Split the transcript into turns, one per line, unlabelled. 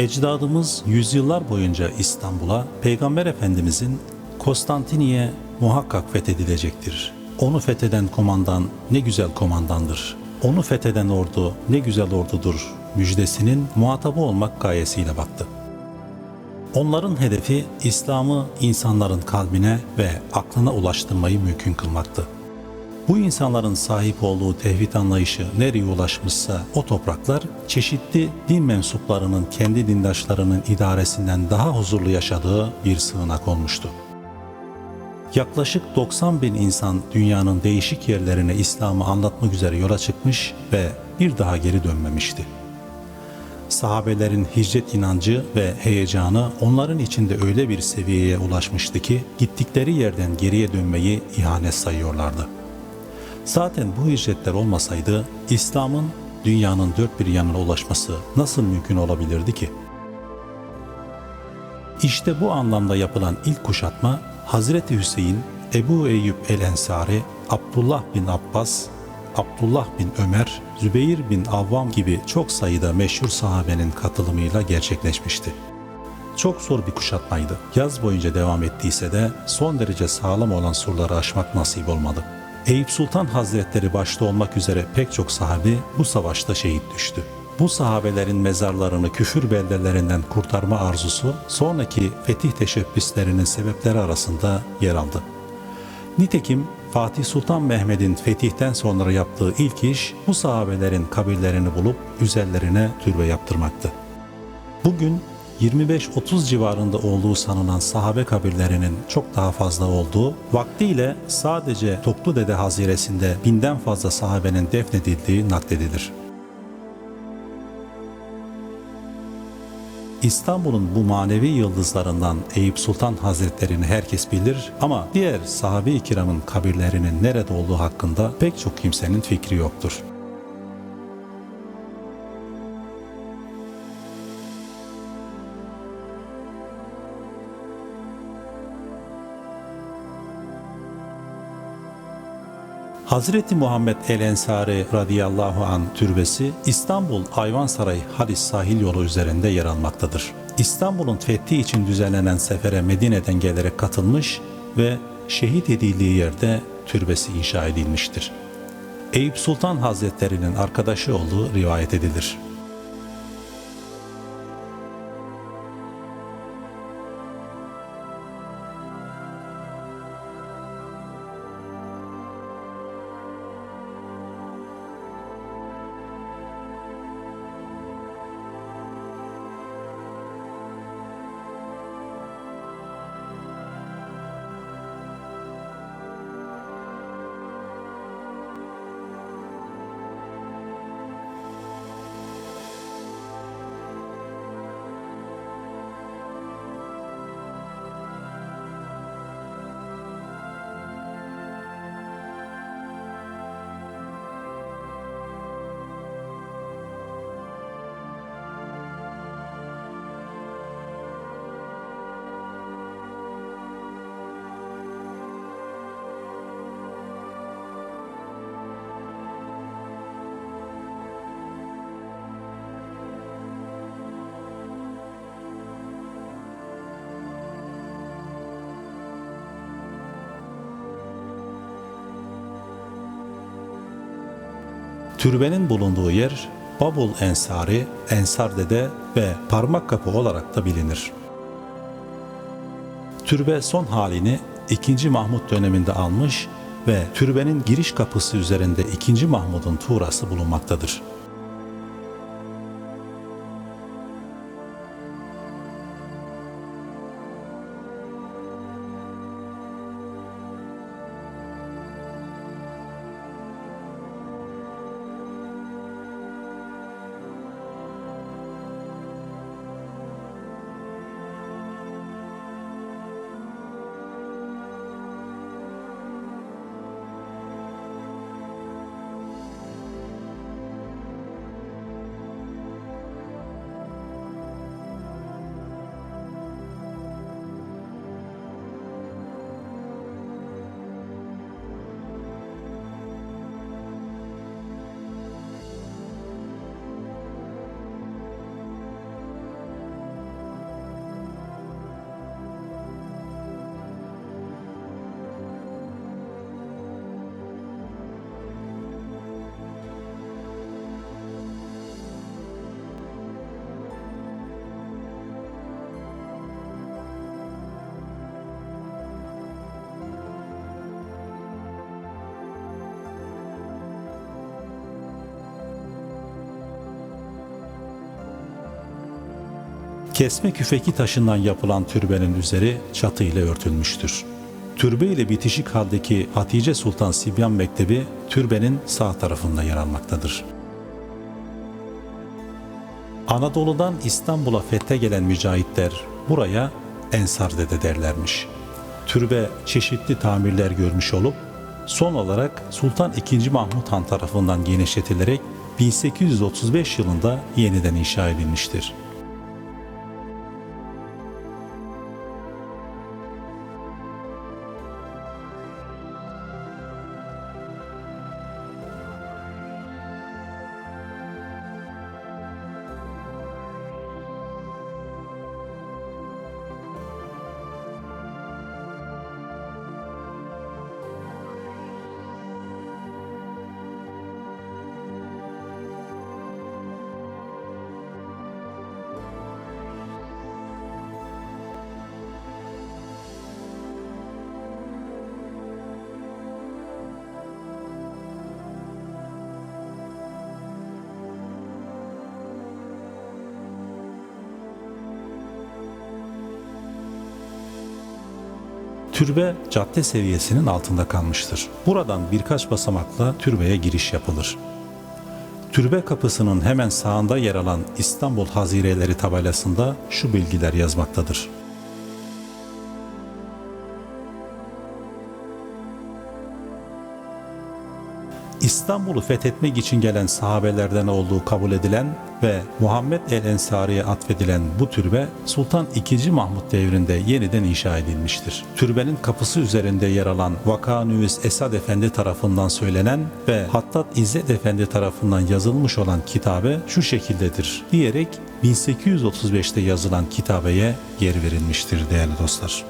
Ecdadımız yüzyıllar boyunca İstanbul'a Peygamber Efendimizin Konstantiniye muhakkak fethedilecektir. Onu fetheden komandan ne güzel komandandır. Onu fetheden ordu ne güzel ordudur müjdesinin muhatabı olmak gayesiyle baktı. Onların hedefi İslam'ı insanların kalbine ve aklına ulaştırmayı mümkün kılmaktı. Bu insanların sahip olduğu tevhid anlayışı nereye ulaşmışsa o topraklar çeşitli din mensuplarının kendi dindaşlarının idaresinden daha huzurlu yaşadığı bir sığınak olmuştu. Yaklaşık 90 bin insan dünyanın değişik yerlerine İslam'ı anlatmak üzere yola çıkmış ve bir daha geri dönmemişti. Sahabelerin hicret inancı ve heyecanı onların içinde öyle bir seviyeye ulaşmıştı ki gittikleri yerden geriye dönmeyi ihanet sayıyorlardı. Zaten bu hicretler olmasaydı İslam'ın dünyanın dört bir yanına ulaşması nasıl mümkün olabilirdi ki? İşte bu anlamda yapılan ilk kuşatma Hazreti Hüseyin, Ebu Eyyub el-Ensari, Abdullah bin Abbas, Abdullah bin Ömer, Zübeyir bin Avvam gibi çok sayıda meşhur sahabenin katılımıyla gerçekleşmişti. Çok zor bir kuşatmaydı. Yaz boyunca devam ettiyse de son derece sağlam olan surları aşmak nasip olmadı. Eyüp Sultan Hazretleri başta olmak üzere pek çok sahabi bu savaşta şehit düştü. Bu sahabelerin mezarlarını küfür beldelerinden kurtarma arzusu sonraki fetih teşebbüslerinin sebepleri arasında yer aldı. Nitekim Fatih Sultan Mehmet'in fetihten sonra yaptığı ilk iş bu sahabelerin kabirlerini bulup üzerlerine türbe yaptırmaktı. Bugün 25-30 civarında olduğu sanılan sahabe kabirlerinin çok daha fazla olduğu, vaktiyle sadece Toklu Dede Haziresinde binden fazla sahabenin defnedildiği nakledilir. İstanbul'un bu manevi yıldızlarından Eyüp Sultan Hazretlerini herkes bilir ama diğer sahabe-i kiramın kabirlerinin nerede olduğu hakkında pek çok kimsenin fikri yoktur. Hazreti Muhammed El Ensari radıyallahu an türbesi İstanbul Ayvansaray Halis sahil yolu üzerinde yer almaktadır. İstanbul'un fethi için düzenlenen sefere Medine'den gelerek katılmış ve şehit edildiği yerde türbesi inşa edilmiştir. Eyüp Sultan Hazretleri'nin arkadaşı olduğu rivayet edilir. Türbenin bulunduğu yer Babul Ensari, Ensar Dede ve Parmak Kapı olarak da bilinir. Türbe son halini 2. Mahmut döneminde almış ve türbenin giriş kapısı üzerinde 2. Mahmud'un tuğrası bulunmaktadır. Kesme küfeki taşından yapılan türbenin üzeri çatı ile örtülmüştür. Türbe ile bitişik haldeki Hatice Sultan Sibyan Mektebi türbenin sağ tarafında yer almaktadır. Anadolu'dan İstanbul'a fethe gelen mücahitler buraya Ensar Dede derlermiş. Türbe çeşitli tamirler görmüş olup son olarak Sultan II. Mahmut Han tarafından genişletilerek 1835 yılında yeniden inşa edilmiştir. Türbe cadde seviyesinin altında kalmıştır. Buradan birkaç basamakla türbeye giriş yapılır. Türbe kapısının hemen sağında yer alan İstanbul Hazireleri tabelasında şu bilgiler yazmaktadır. İstanbul'u fethetmek için gelen sahabelerden olduğu kabul edilen ve Muhammed el-Ensari'ye atfedilen bu türbe Sultan II. Mahmut devrinde yeniden inşa edilmiştir. Türbenin kapısı üzerinde yer alan Vakanüvis Esad Efendi tarafından söylenen ve Hattat İzzet Efendi tarafından yazılmış olan kitabe şu şekildedir diyerek 1835'te yazılan kitabeye yer verilmiştir değerli dostlar.